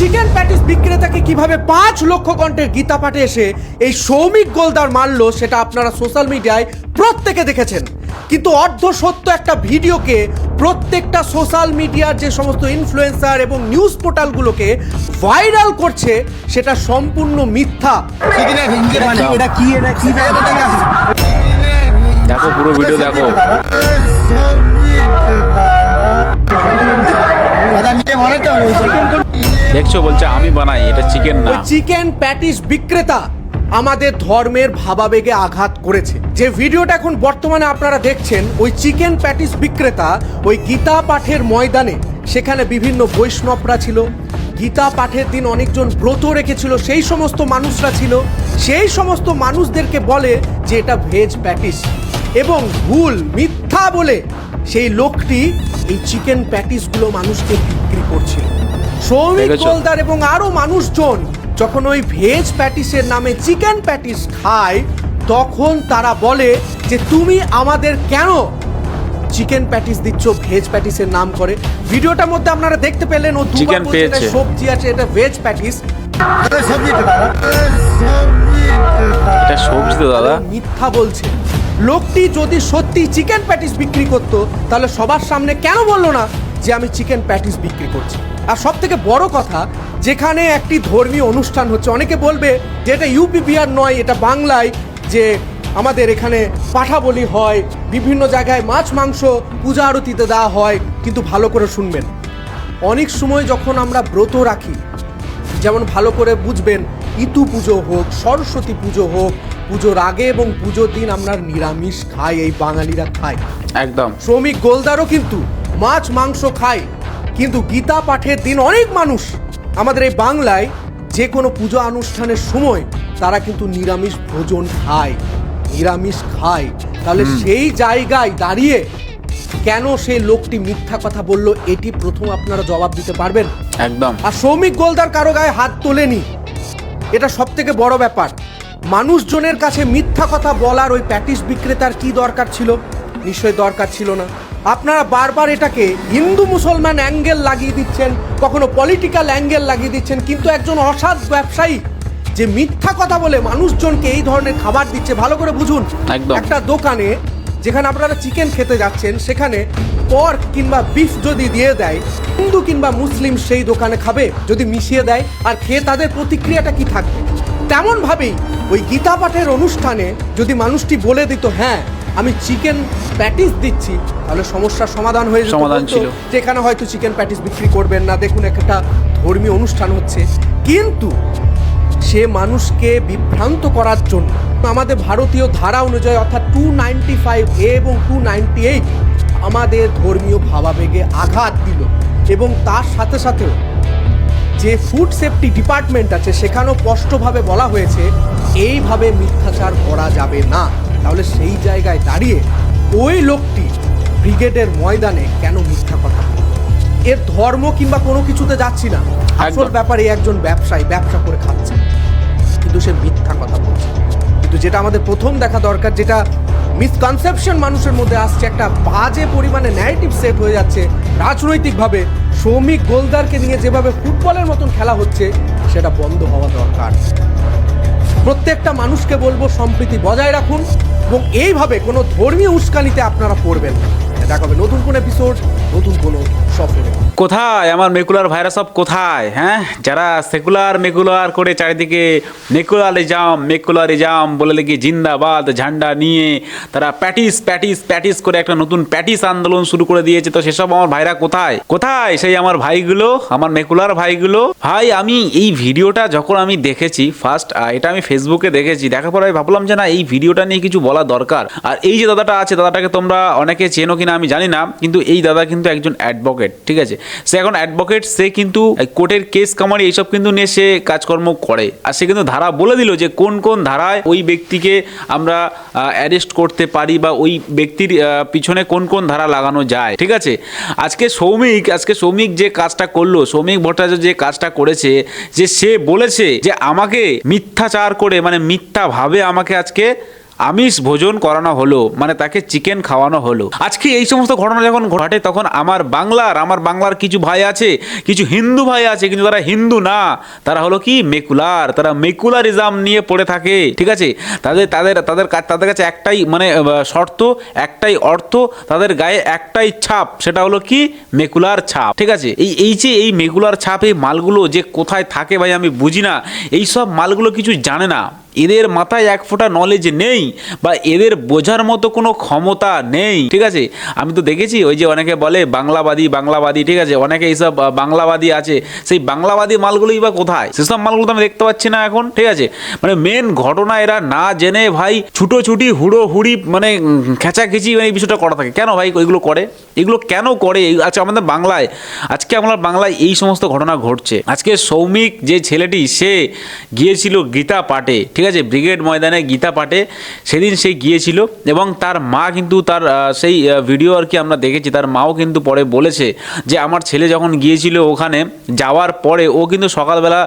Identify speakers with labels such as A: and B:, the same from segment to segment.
A: Chicken patties বিক্রেতাকে কীভাবে পাঁচ লক্ষ কণ্ঠের গীতা পাঠে এসে এই সৌমিক গোলদার মারলো সেটা আপনারা সোশ্যাল মিডিয়ায় প্রত্যেকে দেখেছেন। কিন্তু অর্ধ সত্য একটা ভিডিওকে প্রত্যেকটা সোশ্যাল মিডিয়ার যে সমস্ত ইনফ্লুয়েন্সার এবং নিউজ পোর্টালগুলোকে ভাইরাল করছে সেটা সম্পূর্ণ মিথ্যা।
B: এটা কি এটা কি
C: দেখো পুরো ভিডিও দেখো।
B: দাদা নিয়ে মনে তো।
C: দেখছ বলছে আমি বানাই, এটা চিকেন না।
A: ওই চিকেন প্যাটিস বিক্রেতা আমাদের ধর্মের ভাবাবেগে আঘাত করেছে। যে ভিডিওটা এখন বর্তমানে আপনারা দেখছেন, ওই চিকেন প্যাটিস বিক্রেতা ওই গীতা পাঠের ময়দানে, সেখানে বিভিন্ন বৈষ্ণবরা ছিল। গীতা পাঠের দিন অনেকজন ব্রত রেখেছিল, সেই সমস্ত মানুষরা ছিল। সেই সমস্ত মানুষদেরকে বলে যে এটা ভেজ প্যাটিস এবং ভুল, মিথ্যা বলে সেই লোকটি এই চিকেন প্যাটিসগুলো মানুষকে বিক্রি করছিল। সৌমিক
C: দেখেছ?
A: এবং আরও মানুষজন যখন ওই ভেজ প্যাটিসের নামে চিকেন প্যাটিস খায় তখন তারা বলে যে তুমি আমাদের কেন চিকেন প্যাটিস দিচ্ছ ভেজ প্যাটিসের নাম করে? ভিডিওটার মধ্যে আপনারা দেখতে পেলেন ও এটা
C: পেয়েছে।
A: সবজি আছে এটা ভেজ প্যাটিস।
B: দাদা
C: এটা সবজি তো দাদা।
A: মিথ্যা বলছে। লোকটি যদি সত্যি চিকেন প্যাটিস বিক্রি করতো তাহলে সবার সামনে কেন বলল না যে আমি চিকেন প্যাটিস বিক্রি করছি? আর সব থেকে বড় কথা যেখানে একটি ধর্মীয় অনুষ্ঠান হচ্ছে অনেকে বলবে যে এটা ইউপি বিহার নয় এটা বাংলায় যে আমাদের এখানে পাঠা বলি হয় বিভিন্ন জায়গায় মাছ মাংস পূজা আরতিতে দেওয়া হয় কিন্তু ভালো করে শুনবেন। অনেক সময় যখন আমরা ব্রত রাখি যেমন ভালো করে বুঝবেন ইতু পুজো হোক সরস্বতী পুজো হোক পুজোর আগে এবং পুজোর দিন আমরা নিরামিষ খাই এই বাঙালিরা খায়।
C: একদম।
A: শ্রমিক গোলদারও কিন্তু মাছ মাংস খায়। কিন্তু গীতা পাঠের দিন অনেক মানুষ। আমাদের এই বাংলায় যে কোনো পূজা অনুষ্ঠানের সময় তারা কিন্তু নিরামিষ ভোজন খায় নিরামিষ খায়। তাহলে সেই জায়গায় দাঁড়িয়ে কেন সেই লোকটি মিথ্যা কথা বলল এটি প্রথম আপনারা জবাব দিতে পারবেন?
C: একদম।
A: আর সৌমিক গোলদার কারও গায়ে হাত তোলেনি। এটা সব থেকে বড় ব্যাপার। মানুষজনের কাছে মিথ্যা কথা বলার ওই প্যাটিস বিক্রেতার কি দরকার ছিল? নিশ্চয়ই দরকার ছিল না। আপনারা বারবার এটাকে হিন্দু মুসলমান অ্যাঙ্গেল লাগিয়ে দিচ্ছেন কখনো পলিটিক্যাল অ্যাঙ্গেল লাগিয়ে দিচ্ছেন কিন্তু একজন অসৎ ব্যবসায়ী যে মিথ্যা কথা বলে মানুষজনকে এই ধরনের খাবার দিচ্ছে ভালো করে বুঝুন। একটা দোকানে যেখানে আপনারা চিকেন খেতে যাচ্ছেন সেখানে পর্ক কিংবা বিফ যদি দিয়ে দেয় হিন্দু কিংবা মুসলিম সেই দোকানে খাবে যদি মিশিয়ে দেয় আর খেয়ে তাদের প্রতিক্রিয়াটা কি থাকবে? তেমনভাবেই ওই গীতা পাঠের অনুষ্ঠানে যদি মানুষটি বলে দিত হ্যাঁ আমি চিকেন প্যাটিস দিচ্ছি তাহলে সমস্যার সমাধান হয়ে
C: সমাধান ছিল।
A: যে এখানে হয়তো চিকেন প্যাটিস বিক্রি করবেন না দেখুন একটা ধর্মীয় অনুষ্ঠান হচ্ছে। কিন্তু সে মানুষকে বিভ্রান্ত করার জন্য আমাদের ভারতীয় ধারা অনুযায়ী অর্থাৎ টু নাইনটি ফাইভ এ এবং টু নাইনটি এইট আমাদের ধর্মীয় ভাবাবেগে আঘাত দিল। এবং তার সাথে সাথেও যে ফুড সেফটি ডিপার্টমেন্ট আছে সেখানেও স্পষ্টভাবে বলা হয়েছে এইভাবে মিথ্যাচার করা যাবে না। তাহলে সেই জায়গায় দাঁড়িয়ে ওই লোকটি ব্রিগেডের ময়দানে কেন মিথ্যা কথা এর ধর্ম কিংবা কোনো কিছুতে যাচ্ছি না। আসল ব্যাপারে একজন ব্যবসায়ী ব্যবসা করে খাচ্ছে। কিন্তু সে মিথ্যা কথা বলছে। কিন্তু যেটা আমাদের প্রথম দেখা দরকার যেটা মিসকনসেপশন মানুষের মধ্যে আসছে একটা বাজে পরিমাণে ন্যারেটিভ সেট হয়ে যাচ্ছে। রাজনৈতিকভাবে সৌমিক গোলদারকে নিয়ে যেভাবে ফুটবলের মতন খেলা হচ্ছে সেটা বন্ধ হওয়া দরকার। প্রত্যেকটা মানুষকে বলব সম্প্রীতি বজায় রাখুন। এবং এইভাবে কোনো ধর্মীয় উস্কানিতে আপনারা পড়বেন দেখা হবে নতুন কোনো এপিসোড নতুন কোনো
C: কোথায়? আমার মেকুলার ভাইরাস সব কোথায়? হ্যাঁ? যারা সেকুলার মেকুলার করে চারিদিকে মেকুলারিজাম মেকুলারিজাম বলে লেগে জিন্দাবাদ, ঝান্ডা নিয়ে তারা প্যাটিস প্যাটিস প্যাটিস করে একটা নতুন প্যাটিস আন্দোলন শুরু করে দিয়েছে। তো সেসব আমার ভাইরা কোথায়? কোথায়? সেই আমার ভাইগুলো, আমার মেকুলার ভাইগুলো? ভাই, আমি এই ভিডিওটা যখন আমি দেখেছি ফার্স্ট এটা আমি ফেসবুকে দেখেছি, দেখার পর আমি ভাবলাম যে না, এই ভিডিওটা নিয়ে কিছু বলা দরকার। আর এই যে দাদাটা আছে, দাদাটাকে তোমরা অনেকে চেনো কিনা আমি জানি না, কিন্তু এই দাদা কিন্তু একজন অ্যাডভোকেট ঠিক আছে? সে এখন অ্যাডভোকেট সে কিন্তু কোর্টের কেস কামারি, এইসব কিন্তু নিয়ে সে কাজকর্ম করে। আর সে কিন্তু ধারা বলে দিল যে কোন কোন ধারায় ওই ব্যক্তিকে আমরা অ্যারেস্ট করতে পারি বা ওই ব্যক্তির পিছনে কোন কোন ধারা লাগানো যায়, ঠিক আছে? আজকে সৌমিক আজকে সৌমিক যে কাজটা করল, সৌমিক ভট্টাচার্য যে কাজটা করেছে, যে সে বলেছে যে আমাকে মিথ্যাচার করে মানে মিথ্যাভাবে আমাকে আজকে আমিষ ভোজন করানো হলো মানে তাকে চিকেন খাওয়ানো হলো। আজকে এই সমস্ত ঘটনা যখন ঘটে, তখন আমার বাংলার আমার বাংলার কিছু ভাই আছে, কিছু হিন্দু ভাই আছে, কিন্তু তারা হিন্দু না। তারা হলো কি? মেকুলার। তারা মেকুলারিজম নিয়ে পড়ে থাকে, ঠিক আছে? তাদের তাদের তাদের তাদের কাছে একটাই মানে শর্ত, একটাই অর্থ, তাদের গায়ে একটাই ছাপ, সেটা হলো কি? মেকুলার ছাপ, ঠিক আছে? এই এই যে এই মেকুলার ছাপ এই মালগুলো যে কোথায় থাকে ভাই আমি বুঝি না। এই সব মালগুলো কিছু জানে না। এদের মাথায় এক ফোঁটা নলেজ নেই বা এদের বোঝার মতো কোনো ক্ষমতা নেই, ঠিক আছে? আমি তো দেখেছি ওই যে অনেকে বলে বাংলাবাদী বাংলাবাদী, ঠিক আছে? অনেকে এইসব বাংলাবাদী আছে। সেই বাংলাবাদী মালগুলোই বা কোথায়? সেসব মালগুলো তো আমি দেখতে পাচ্ছি না এখন, ঠিক আছে? মানে মেন ঘটনা এরা না জেনে ভাই ছুটোছুটি হুড়ো হুড়ি মানে খেঁচাখেচি মানে এই বিষয়টা করা থাকে। কেন ভাই এগুলো করে? এগুলো কেন করে? আচ্ছা আমাদের বাংলায়, আজকে আমার বাংলায় এই সমস্ত ঘটনা ঘটছে। আজকে সৌমিক যে ছেলেটি, সে গিয়েছিল গীতা পাঠে ঠিক আছে, ব্রিগেড ময়দানে গীতা পাঠে সেদিন সে গিয়েছিল এবং তার মা কিন্তু তার সেই ভিডিও আর কি আমরা দেখেছি, তার মাও কিন্তু পরে বলেছে যে আমার ছেলে যখন গিয়েছিল ওখানে যাওয়ার পরে ও কিন্তু সকালবেলা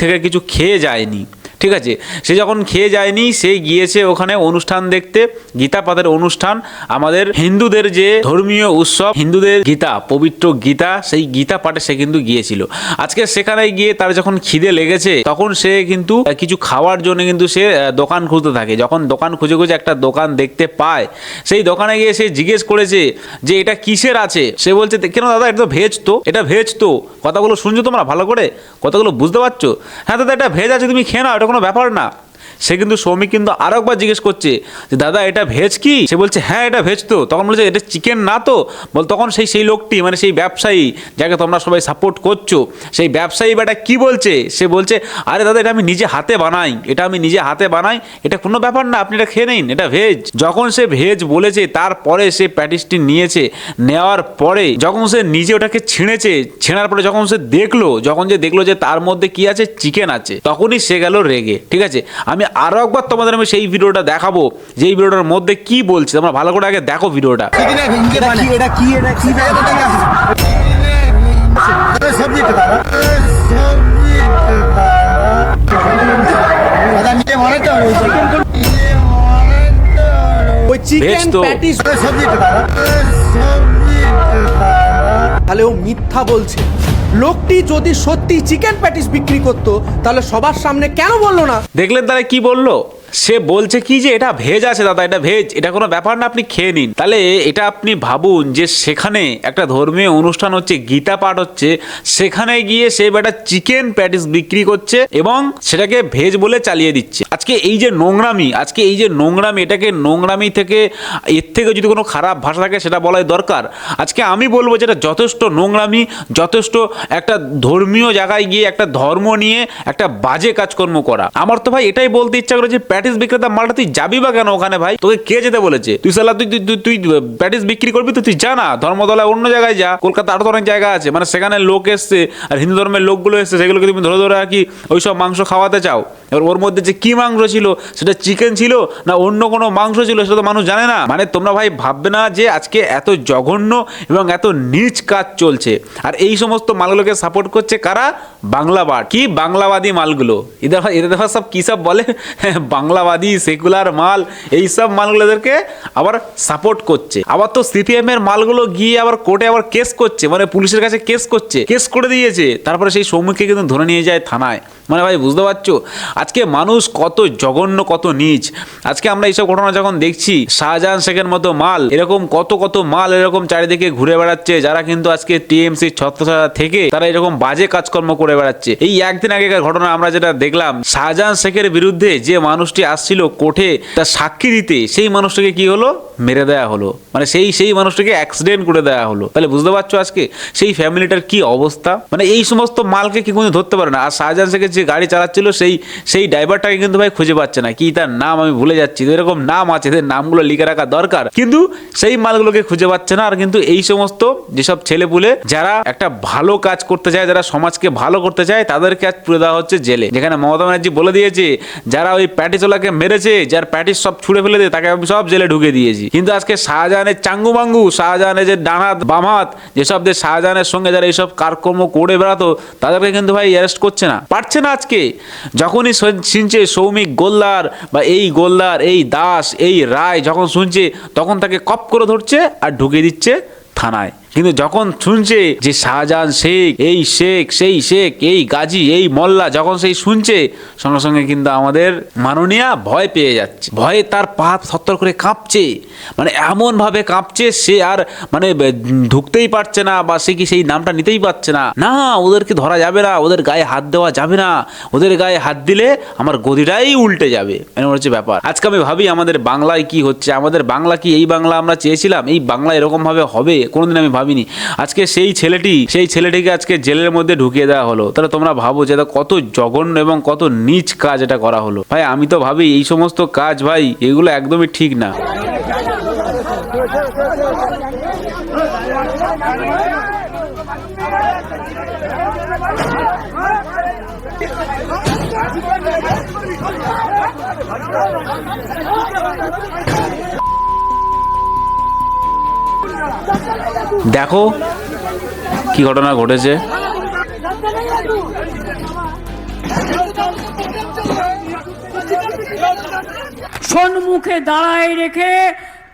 C: থেকে কিছু খেয়ে যায়নি। ঠিক আছে? সে যখন খেয়ে যায়নি, সে গিয়েছে ওখানে অনুষ্ঠান দেখতে, গীতা পাঠের অনুষ্ঠান। আমাদের হিন্দুদের যে ধর্মীয় উৎসব, হিন্দুদের গীতা, পবিত্র গীতা, সেই গীতা পাঠে সে কিন্তু গিয়েছিল। আজকে সেখানে গিয়ে তার যখন খিদে লেগেছে, তখন সে কিন্তু কিছু খাওয়ার জন্য কিন্তু সে দোকান খুঁজতে থাকে। যখন দোকান খুঁজে খুঁজে একটা দোকান দেখতে পায়, সেই দোকানে গিয়ে সে জিজ্ঞেস করেছে যে, এটা কিসের আছে? সে বলছে কেন দাদা, এটা তো ভেজ তো, এটা ভেজ তো। কথাগুলো শুনছো তোমরা ভালো করে? কথাগুলো বুঝতে পারছ? হ্যাঁ দাদা, এটা ভেজ আছে, তুমি খেয়ে নাও, এটা কোনো ব্যাপার না। সে কিন্তু সৌমিক কিন্তু আরও একবার জিজ্ঞেস করছে যে, দাদা, এটা ভেজ কি? সে বলছে হ্যাঁ এটা ভেজ তো। তখন বলছে, এটা চিকেন না তো? বল, তখন সেই সেই লোকটি মানে সেই ব্যবসায়ী, যাকে তোমরা সবাই সাপোর্ট করছ, সেই ব্যবসায়ী বেটা কি বলছে? সে বলছে, আরে দাদা, এটা আমি নিজে হাতে বানাই, এটা আমি নিজে হাতে বানাই, এটা কোনো ব্যাপার না, আপনি এটা খেয়ে নিন, এটা ভেজ। যখন সে ভেজ বলেছে, তারপরে সে প্যাটিসটি নিয়েছে, নেওয়ার পরে যখন সে নিজে ওটাকে ছিঁড়েছে, ছেঁড়ার পরে যখন সে দেখল, যখন যে দেখল যে তার মধ্যে কি আছে, চিকেন আছে, তখনই সে গেল রেগে, ঠিক আছে? আমি আমি আরও একবার তোমাদের আমি সেই ভিডিওটা দেখাবো যে ভিডিওটার মধ্যে কি বলছে। তোমরা ভালো করে আগে দেখো ভিডিওটা।
A: তাহলে ও মিথ্যা বলছে। লোকটি যদি সত্যি চিকেন প্যাটিস বিক্রি করতো, তাহলে সবার সামনে কেন বলল না?
C: দেখলেন তারা কি বলল? সে বলছে কি যে এটা ভেজ আছে দাদা, এটা ভেজ, এটা কোনো ব্যাপার না, আপনি খেয়ে নিন। তাহলে এটা আপনি ভাবুন যে সেখানে একটা ধর্মীয় অনুষ্ঠান হচ্ছে, গীতা পাঠ হচ্ছে, সেখানে গিয়ে সে বেটা চিকেন প্যাটিস বিক্রি করছে এবং সেটাকে ভেজ বলে চালিয়ে দিচ্ছে। আজকে এই যে নোংরামি, আজকে এই যে নোংরামি, এটাকে নোংরামি থেকে, এর থেকে যদি কোনো খারাপ ভাষা থাকে, সেটা বলাই দরকার। আজকে আমি বলব যেটা যথেষ্ট নোংরামি, যথেষ্ট একটা ধর্মীয় জায়গায় গিয়ে একটা ধর্ম নিয়ে একটা বাজে কাজকর্ম করা। আমার তো ভাই এটাই বলতে ইচ্ছা করে যে প্যাটিস বিক্রেতা মালটা তুই যাবি বা কেন ওখানে ভাই? তোকে কে যেতে বলেছে? তুই সালা তুই, তুই- তুই প্যাটিস বিক্রি করবি তো তুই যা না ধর্মতলায় অন্য জায়গায় যা, কলকাতা আরও অনেক জায়গা আছে মানে সেখানে লোক এসছে, আর হিন্দু ধর্মের লোকগুলো এসছে, সেগুলোকে তুমি ধরে ধরে আর কি ওই সব মাংস খাওয়াতে চাও। এবার ওর মধ্যে যে কি মাংস ছিল, সেটা চিকেন ছিল না অন্য কোনো মাংস ছিল, সেটা তো মানুষ জানে না। মানে তোমরা ভাই ভাববে না যে আজকে এত জঘন্য এবং এত নিচ কাজ চলছে। আর এই সমস্ত মালগুলোকে সাপোর্ট করছে কারা? বাংলাবাদ কি বাংলাবাদী মালগুলো? এদের এদের সব কী সব বলে বাংলাবাদী, সেকুলার মাল এই সব মালগুলোদেরকে আবার সাপোর্ট করছে। আবার তো সিপিএম এর মালগুলো গিয়ে আবার কোর্টে আবার কেস করছে মানে পুলিশের কাছে কেস করছে। কেস করে দিয়েছে, তারপরে সেই সৌমিককে কিন্তু ধরে নিয়ে যায় থানায়। মানে ভাই, বুঝতে পারছ? আজকে মানুষ কত জঘন্য, কত নিচ। আজকে আমরা এইসব ঘটনা যখন দেখছি, শাহজাহান শেখের মতো মাল, এরকম কত কত মাল এরকম চারিদিকে ঘুরে বেড়াচ্ছে, যারা কিন্তু আজকে টিএমসি ছত্রছাড়া থেকে তারা এরকম বাজে কাজকর্ম করে বেড়াচ্ছে। এই একদিন আগেকার ঘটনা আমরা যেটা দেখলাম, শাহজাহান শেখের বিরুদ্ধে যে মানুষটি আসছিল কোর্টে, তার সাক্ষী দিতে, সেই মানুষটাকে কি হলো? মেরে দেওয়া হলো। মানে সেই সেই মানুষটাকে অ্যাক্সিডেন্ট করে দেওয়া হলো। তাহলে বুঝতে পারছ আজকে? সেই ফ্যামিলিটার কি অবস্থা? মানে এই সমস্ত মালকে কি কোনো ধরতে পারে না? আর শাহজাহান শেখের যে গাড়ি চালাচ্ছিল সেই সেই ড্রাইভারটাকে কিন্তু ভাই খুঁজে পাচ্ছে না। কি তার নাম আমি ভুলে যাচ্ছি এরকম নাম আছে, এদের নামগুলো লিখে রাখা দরকার। কিন্তু সেই মালগুলোকে খুঁজে পাচ্ছে না, আর কিন্তু এই সমস্ত যেসব ছেলেপুলে যারা একটা ভালো কাজ করতে চায়, যারা সমাজকে ভালো করতে চায়, তাদেরকে আজ পুরে দেওয়া হচ্ছে জেলে। যেখানে মমতা ব্যানার্জি বলে দিয়েছে, যারা ওই প্যাটিসোলাকে মেরেছে, যার প্যাটিস সব ছুড়ে ফেলে দিয়ে তাকে আমি সব জেলে ঢুকে দিয়েছি। কিন্তু আজকে শাহজাহানের চাঙ্গু মাঙ্গু শাহজাহানের যে ডানাত বামাত যেসব যে শাহজাহানের সঙ্গে যারা এইসব কার্যক্রম করে বেড়াতো, তাদেরকে কিন্তু ভাই অ্যারেস্ট করছে না। পারছে না আজকে? যখনই শুনছে সৌমিক গোল্লার বা এই গোল্লার, এই দাস, এই রায় যখন শুনছে, তখন তাকে কপ করে ধরছে আর ঢুকে দিচ্ছে থানায়। কিন্তু যখন শুনছে যে শাহজাহান শেখ, এই শেখ, সেই শেখ, এই গাজী, এই মোল্লা যখন সেই শুনছে, সঙ্গে সঙ্গে কিন্তু আমাদের মাননীয়া ভয় পেয়ে যাচ্ছে। ভয়ে তার পা সত্তর করে কাঁপছে। মানে এমনভাবে কাঁপছে সে আর মানে ঢুকতেই পারছে না বা সে কি সেই নামটা নিতেই পারছে না। না, ওদেরকে ধরা যাবে না, ওদের গায়ে হাত দেওয়া যাবে না। ওদের গায়ে হাত দিলে আমার গদিটাই উল্টে যাবে। এমন হচ্ছে ব্যাপার। আজকে আমি ভাবি আমাদের বাংলায় কি হচ্ছে, আমাদের বাংলা কি এই বাংলা আমরা চেয়েছিলাম, এই বাংলা এরকমভাবে হবে? কোনোদিন আমি ভাবিনি। আজকে সেই ছেলেটি, সেই ছেলেটিকে আজকে জেলের মধ্যে ঢুকিয়ে দেওয়া হলো। তাহলে তোমরা ভাবো যে কত জঘন্য এবং কত নিচ কাজ এটা করা হলো। ভাই, আমি তো ভাবি এই সমস্ত কাজ ভাই, এগুলো একদমই ঠিক না। দেখো কি ঘটনা ঘটেছে।
D: সন্মুখে দাঁড়ায় রেখে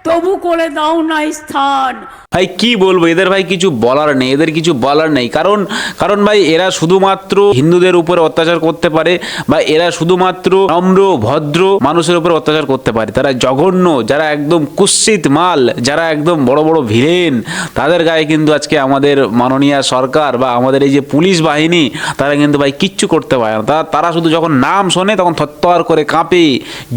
D: তবু করে দাও নাই স্থান।
C: ভাই, কি বলব? এদের ভাই কিছু বলার নেই, এদের কিছু বলার নেই। কারণ কারণ ভাই, এরা শুধুমাত্র হিন্দুদের উপরে অত্যাচার করতে পারে বা এরা শুধুমাত্র নম্র, ভদ্র মানুষের উপরে অত্যাচার করতে পারে। তারা জঘন্য, যারা একদম কুৎসিত মাল, যারা একদম বড় বড় ভিলেন, তাদের গায়ে কিন্তু আজকে আমাদের মাননীয় সরকার বা আমাদের এই যে পুলিশ বাহিনী, তারা কিন্তু ভাই কিচ্ছু করতে পারে না। তারা তারা শুধু যখন নাম শোনে, তখন থরথর করে কাঁপে,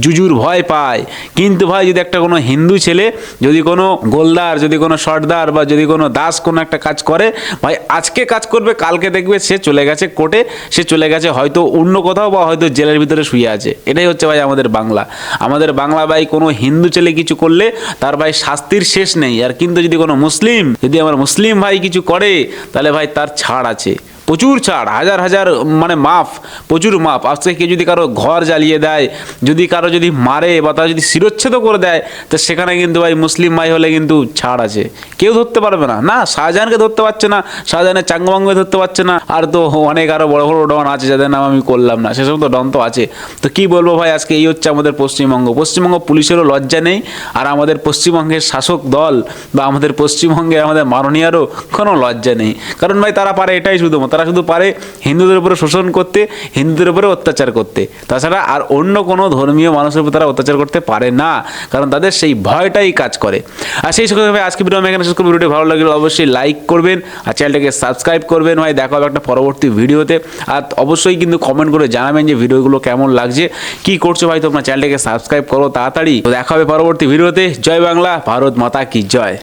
C: জুজুর ভয় পায়। কিন্তু ভাই, যদি একটা কোনো হিন্দু ছেলে, যদি কোনো গোলদার, যদি কোনো সর্দার বা যদি কোনো দাস কোনো একটা কাজ করে, ভাই আজকে কাজ করবে, কালকে দেখবে সে চলে গেছে কোর্টে, সে চলে গেছে হয়তো অন্য কোথাও বা হয়তো জেলের ভিতরে শুয়ে আছে। এটাই হচ্ছে ভাই আমাদের বাংলা। আমাদের বাংলা ভাই কোনো হিন্দু ছেলে কিছু করলে তার ভাই শাস্তির শেষ নেই। আর কিন্তু যদি কোনো মুসলিম, যদি আমার মুসলিম ভাই কিছু করে, তাহলে ভাই তার ছাড় আছে। প্রচুর ছাড়, হাজার হাজার মানে মাফ, প্রচুর মাফ। আজকে কেউ যদি কারও ঘর জ্বালিয়ে দেয়, যদি কারও যদি মারে বা তার যদি শিরচ্ছেদও করে দেয়, তো সেখানে কিন্তু ভাই মুসলিম ভাই হলে কিন্তু ছাড় আছে। কেউ ধরতে পারবে না। না, শাহজাহানকে ধরতে পারছে না, শাহজাহানের চাঙ্গবাঙ্গকে ধরতে পারছে না, আর তো অনেক আরও বড় বড় ডন আছে যাদের নাম আমি করলাম না সেসব তো ডন তো আছে। তো কি বলব ভাই, আজকে এই হচ্ছে আমাদের পশ্চিমবঙ্গ। পশ্চিমবঙ্গ পুলিশেরও লজ্জা নেই, আর আমাদের পশ্চিমবঙ্গের শাসক দল বা আমাদের পশ্চিমবঙ্গের আমাদের মাননীয়ারও কোনো লজ্জা নেই। কারণ ভাই তারা পারে এটাই শুধু তারা শুধু পারে হিন্দুদের উপরে শোষণ করতে, হিন্দুদের উপরে অত্যাচার করতে। তাছাড়া আর অন্য কোনো ধর্মীয় মানুষের উপর তারা অত্যাচার করতে পারে না, কারণ তাদের সেই ভয়টাই কাজ করে। আর সেই ভাই আজকে ভিডিও আমি এখানে শেষ করব। ভিডিওটি ভালো লাগলে অবশ্যই লাইক করবেন আর চ্যানেলটাকে সাবস্ক্রাইব করবেন। ভাই, দেখা হবে একটা পরবর্তী ভিডিওতে। আর অবশ্যই কিন্তু কমেন্ট করে জানাবেন যে ভিডিওগুলো কেমন লাগছে, কি করছ ভাই? তোমরা চ্যানেলটাকে সাবস্ক্রাইব করো তাড়াতাড়ি। দেখা হবে পরবর্তী ভিডিওতে। জয় বাংলা, ভারত মাতা কি জয়।